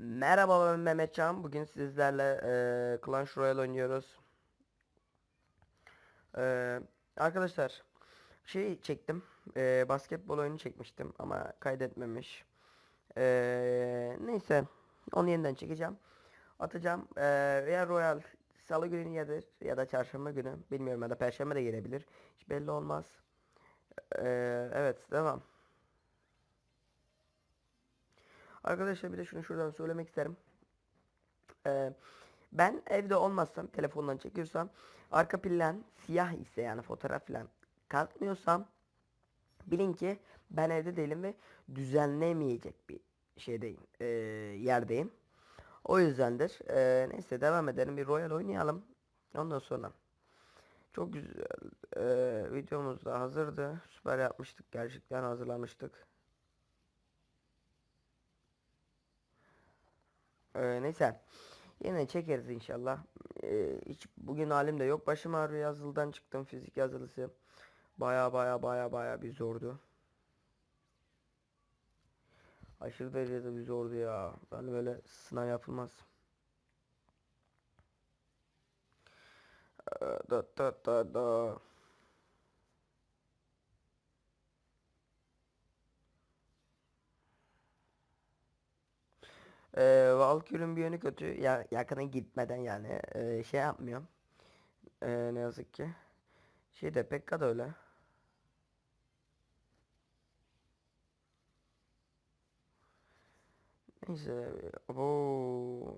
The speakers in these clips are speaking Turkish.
Merhaba ben Mehmetcan. Bugün sizlerle eee Clash Royale oynuyoruz. Eee, arkadaşlar şey çektim. Eee, basketbol oyunu çekmiştim ama kaydetmemiş. Eee, neyse onu yeniden çekeceğim. Atacağım. Eee ya Royal Salı günü yadır ya da Çarşamba günü bilmiyorum ya da Perşembe de gelebilir. Hiç belli olmaz. Eee, evet devam. Arkadaşlar bir de şunu şuradan söylemek isterim. Ee, ben evde olmazsam telefondan çekiyorsam arka plan siyah ise yani fotoğraf falan kalkmıyorsam bilin ki ben evde değilim ve düzenlemeyecek bir şeydeyim ee, yerdeyim. O yüzdendir. Ee, neyse devam edelim bir Royal oynayalım. Ondan sonra çok güzel ee, videomuz da hazırdı. Süper yapmıştık gerçekten hazırlamıştık. Ee, neyse. Yine çekeriz inşallah. Ee, hiç bugün halim de yok. Başım ağrıyor. Yazılıdan çıktım. Fizik yazılısı. Baya baya baya baya bir zordu. Aşırı derecede bir zordu ya. Yani böyle sınav yapılmaz. Ee, Da da da da. Ee, Valkyrie'nin bir yönü kötü. Ya, yakına gitmeden yani ee, şey yapmıyor. Ee, ne yazık ki. Şey de Pekka da öyle. Neyse. Oo.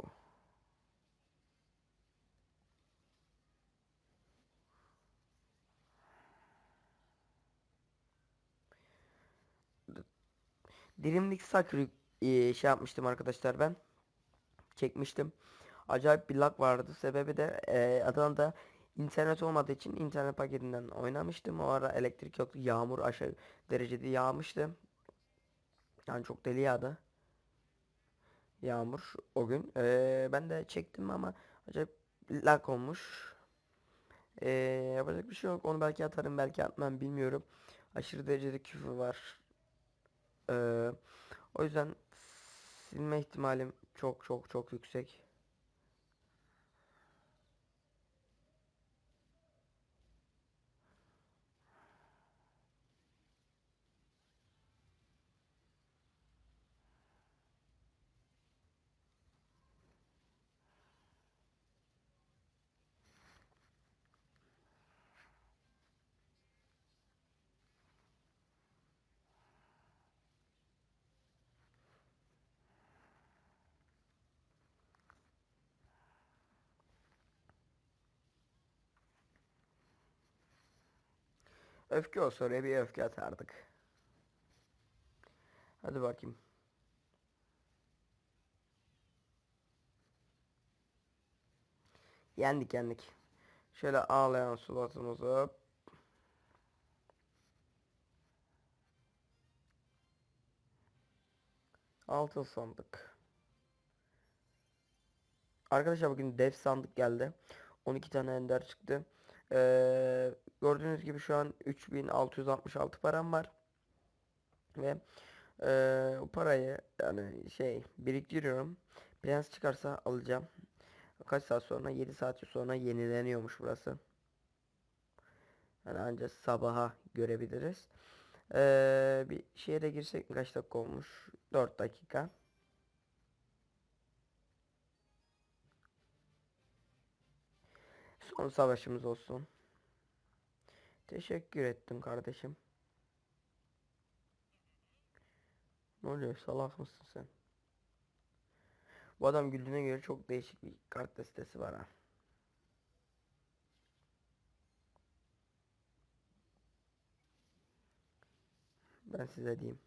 Dilimlik Sakri şey yapmıştım arkadaşlar ben. Çekmiştim. Acayip bir lag vardı. Sebebi de ee, Adana'da internet olmadığı için internet paketinden oynamıştım. O ara elektrik yoktu. Yağmur aşağı derecede yağmıştı. Yani çok deli yağdı. Yağmur o gün. Ee, ben de çektim ama acayip lag olmuş. Ee, yapacak bir şey yok. Onu belki atarım belki atmam bilmiyorum. Aşırı derecede küfür var. Ee, o yüzden silme ihtimalim çok çok çok yüksek. Öfke olsa oraya bir öfke atardık. Hadi bakayım. Yendik yendik. Şöyle ağlayan sulatımızı. Altın sandık. Arkadaşlar bugün dev sandık geldi. 12 tane ender çıktı. Ee, gördüğünüz gibi şu an 3666 param var. Ve ee, o parayı yani şey biriktiriyorum. Prens çıkarsa alacağım. Kaç saat sonra? 7 saat sonra yenileniyormuş burası. Yani ancak sabaha görebiliriz. Ee, bir şeye de girsek? Kaç dakika olmuş? 4 dakika. Son savaşımız olsun. Teşekkür ettim kardeşim. Ne oluyor salak mısın sen? Bu adam güldüğüne göre çok değişik bir kart destesi var ha. Ben size diyeyim.